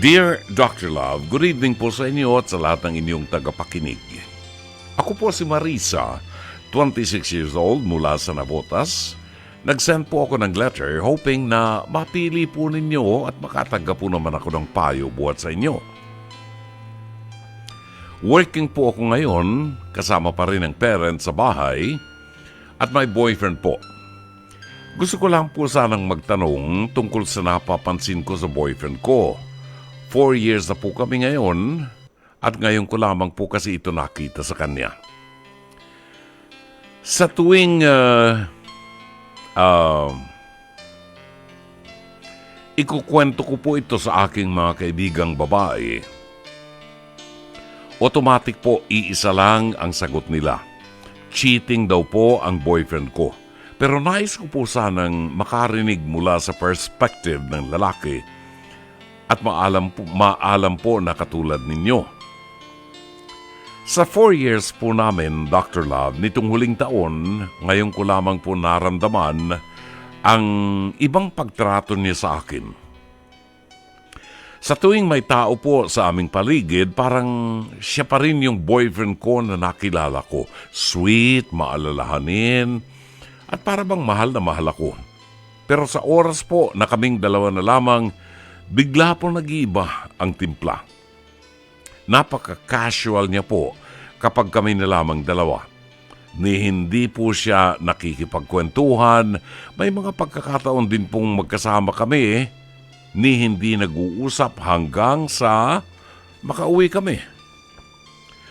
Dear Dr. Love, good evening po sa inyo at sa lahat ng inyong tagapakinig. Ako po si Marisa, 26 years old mula sa Navotas. Nag-send po ako ng letter hoping na mapili po ninyo at makatanggap po naman ako ng payo buhat sa inyo. Working po ako ngayon, kasama pa rin ang parents sa bahay at my boyfriend po. Gusto ko lang po sanang magtanong tungkol sa napapansin ko sa boyfriend ko. Four years na po kami ngayon at ngayon ko lamang po kasi ito nakita sa kanya. Sa tuwing uh, uh, ikukwento ko po ito sa aking mga kaibigang babae, automatic po iisa lang ang sagot nila. Cheating daw po ang boyfriend ko. Pero nais ko po sanang makarinig mula sa perspective ng lalaki at maalam po, maalam po na katulad ninyo. Sa four years po namin, Dr. Love, nitong huling taon, ngayon ko lamang po naramdaman ang ibang pagtrato niya sa akin. Sa tuwing may tao po sa aming paligid, parang siya pa rin yung boyfriend ko na nakilala ko. Sweet, maalalahanin, at para bang mahal na mahal ako. Pero sa oras po na kaming dalawa na lamang, bigla po nag-iiba ang timpla. Napaka-casual niya po kapag kami na lamang dalawa. Ni hindi po siya nakikipagkwentuhan, may mga pagkakataon din pong magkasama kami, ni hindi nag-uusap hanggang sa makauwi kami.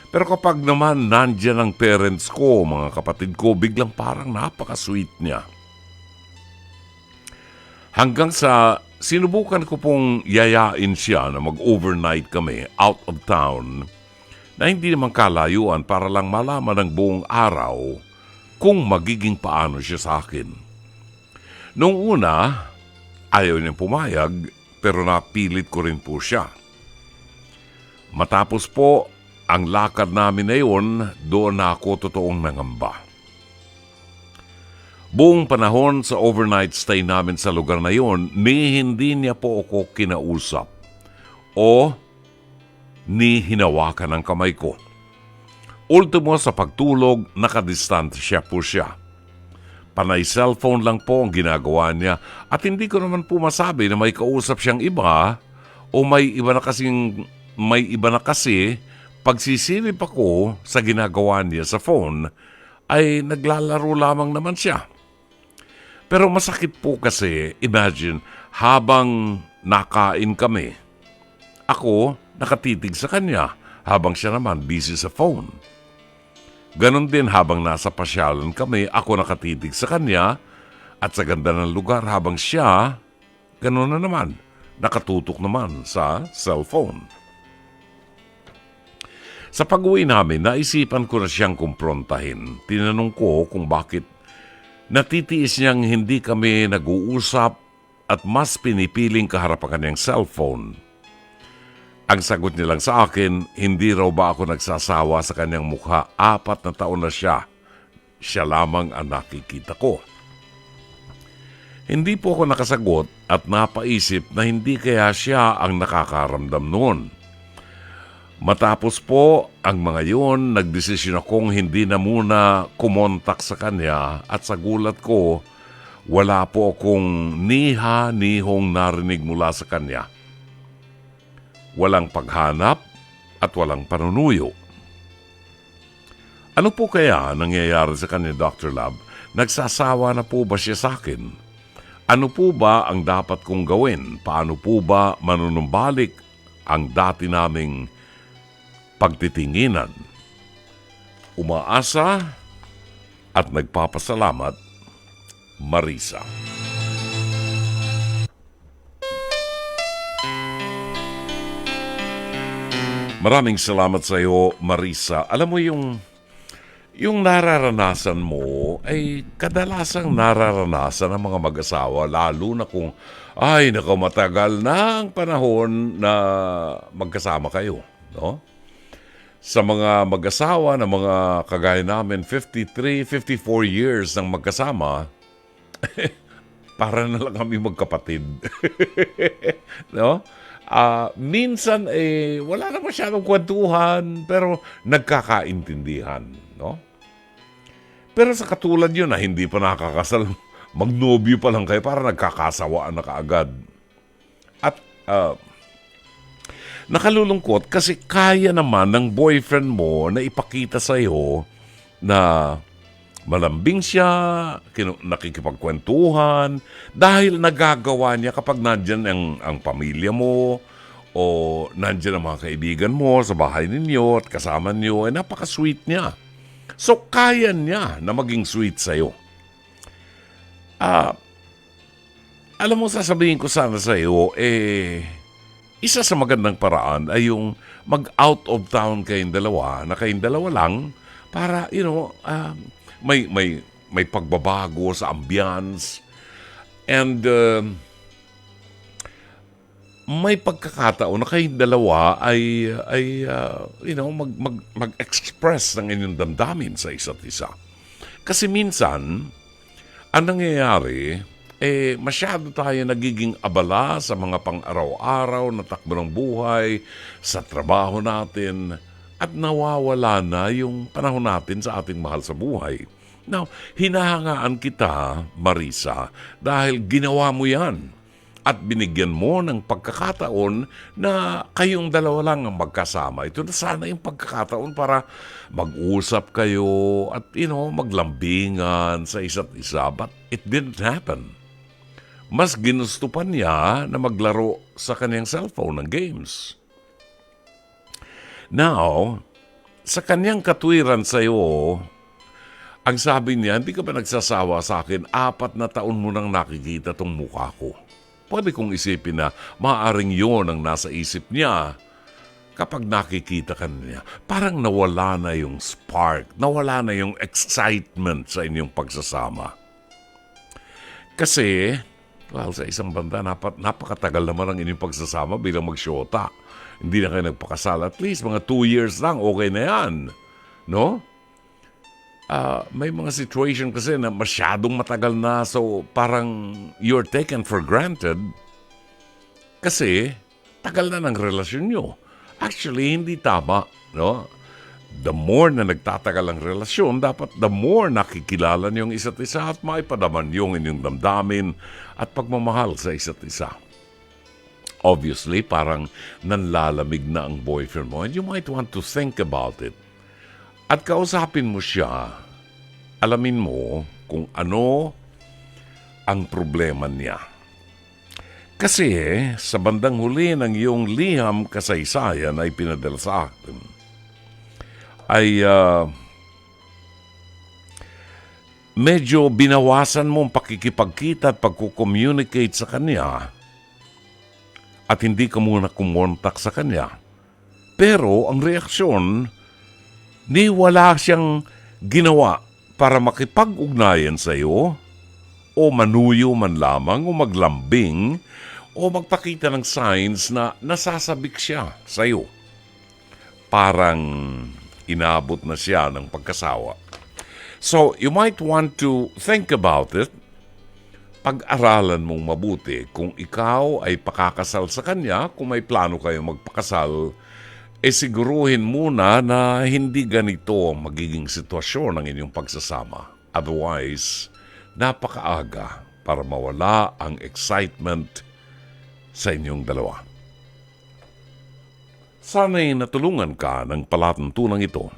Pero kapag naman nandyan ang parents ko, mga kapatid ko, biglang parang napaka-sweet niya. Hanggang sa sinubukan ko pong yayain siya na mag-overnight kami out of town na hindi naman kalayuan para lang malaman ng buong araw kung magiging paano siya sa akin. Noong una, ayaw niyang pumayag pero napilit ko rin po siya. Matapos po ang lakad namin na yun, doon na ako totoong nangamba. Buong panahon sa overnight stay namin sa lugar na yon, ni hindi niya po ako kinausap o ni hinawakan ang kamay ko. Ultimo sa pagtulog, nakadistansya po siya. Panay cellphone lang po ang ginagawa niya at hindi ko naman po masabi na may kausap siyang iba o may iba na kasing may iba na kasi pagsisilip ako sa ginagawa niya sa phone ay naglalaro lamang naman siya. Pero masakit po kasi, imagine, habang nakain kami, ako nakatitig sa kanya habang siya naman busy sa phone. Ganon din habang nasa pasyalan kami, ako nakatitig sa kanya at sa ganda ng lugar habang siya, ganon na naman, nakatutok naman sa cellphone. Sa pag-uwi namin, naisipan ko na siyang kumprontahin. Tinanong ko kung bakit natitiis niyang hindi kami nag-uusap at mas pinipiling kaharap ang kanyang cellphone. Ang sagot niya lang sa akin, hindi raw ba ako nagsasawa sa kanyang mukha apat na taon na siya. Siya lamang ang nakikita ko. Hindi po ako nakasagot at napaisip na hindi kaya siya ang nakakaramdam noon. Matapos po ang mga yun, nagdesisyon akong hindi na muna kumontak sa kanya at sa gulat ko, wala po akong niha-nihong narinig mula sa kanya. Walang paghanap at walang panunuyo. Ano po kaya nangyayari sa kanya, Dr. Lab? Nagsasawa na po ba siya sa akin? Ano po ba ang dapat kong gawin? Paano po ba manunumbalik ang dati naming pagtitinginan. Umaasa at nagpapasalamat, Marisa. Maraming salamat sa iyo, Marisa. Alam mo yung yung nararanasan mo ay kadalasang nararanasan ng mga mag-asawa lalo na kung ay nakamatagal na ang panahon na magkasama kayo, no? Sa mga mag-asawa na mga kagaya namin, 53, 54 years nang magkasama, para na lang kami magkapatid. no? Ah, minsan eh wala na masyadong kwentuhan pero nagkakaintindihan, no? Pero sa katulad yun na hindi pa nakakasal, magnobyo pa lang kayo para nagkakasawaan na kaagad. At ah, nakalulungkot kasi kaya naman ng boyfriend mo na ipakita sa'yo na malambing siya, kinu- nakikipagkwentuhan, dahil nagagawa niya kapag nandyan ang, ang pamilya mo, o nandyan ang mga kaibigan mo sa bahay ninyo at kasama niyo, eh napaka-sweet niya. So, kaya niya na maging sweet sa'yo. Ah, alam mo, sasabihin ko sana sa'yo, eh, isa sa magandang paraan ay yung mag-out of town kayong dalawa, na kayong dalawa lang, para, you know, ah, may, may, may pagbabago sa ambience. And, um, may pagkakataon na kayong dalawa ay, ay ah, you know, mag, mag, mag-express ng inyong damdamin sa isa't isa. Kasi minsan, ang nangyayari, eh, masyado tayo nagiging abala sa mga pang-araw-araw na takbo ng buhay, sa trabaho natin, at nawawala na yung panahon natin sa ating mahal sa buhay. Now, hinahangaan kita, Marisa, dahil ginawa mo yan at binigyan mo ng pagkakataon na kayong dalawa lang ang magkasama. Ito na sana yung pagkakataon para mag-usap kayo at, you know, maglambingan sa isa't isa. But it didn't happen. Mas ginusto pa niya na maglaro sa kanyang cellphone ng games. Now, sa kanyang katwiran sa iyo, ang sabi niya, hindi ka ba nagsasawa sa akin? Apat na taon mo nang nakikita tong mukha ko. Pwede kong isipin na maaring yon ang nasa isip niya kapag nakikita ka niya. Parang nawala na yung spark, nawala na yung excitement sa inyong pagsasama. Kasi, well, sa isang banda, napat, napakatagal naman ang inyong pagsasama bilang magsyota. Hindi na kayo nagpakasal. At least mga two years lang, okay na yan. No? Ah, may mga situation kasi na masyadong matagal na so parang you're taken for granted kasi tagal na ng relasyon nyo. Actually, hindi tama. No? The more na nagtatagal ang relasyon, dapat the more nakikilala niyo ang isa't isa at maipadaman yung inyong damdamin at pagmamahal sa isa't isa. Obviously, parang nanlalamig na ang boyfriend mo and you might want to think about it at kausapin mo siya, alamin mo kung ano ang problema niya. Kasi sa bandang huli ng iyong liham kasaysayan ay pinadala sa akin, ay ah, medyo binawasan mo ang pakikipagkita at pagkukommunicate sa kanya at hindi ka muna kumontak sa kanya. Pero ang reaksyon, ni wala siyang ginawa para makipag-ugnayan sa iyo o manuyo man lamang o maglambing o magpakita ng signs na nasasabik siya sa iyo. Parang inabot na siya ng pagkasawa. So, you might want to think about it. Pag-aralan mong mabuti kung ikaw ay pakakasal sa kanya, kung may plano kayo magpakasal, eh siguruhin muna na hindi ganito ang magiging sitwasyon ng inyong pagsasama. Otherwise, napakaaga para mawala ang excitement sa inyong dalawa. Sana'y natulungan ka ng palatuntunan ito.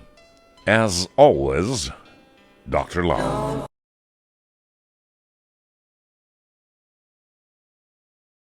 As always, Dr. Lau.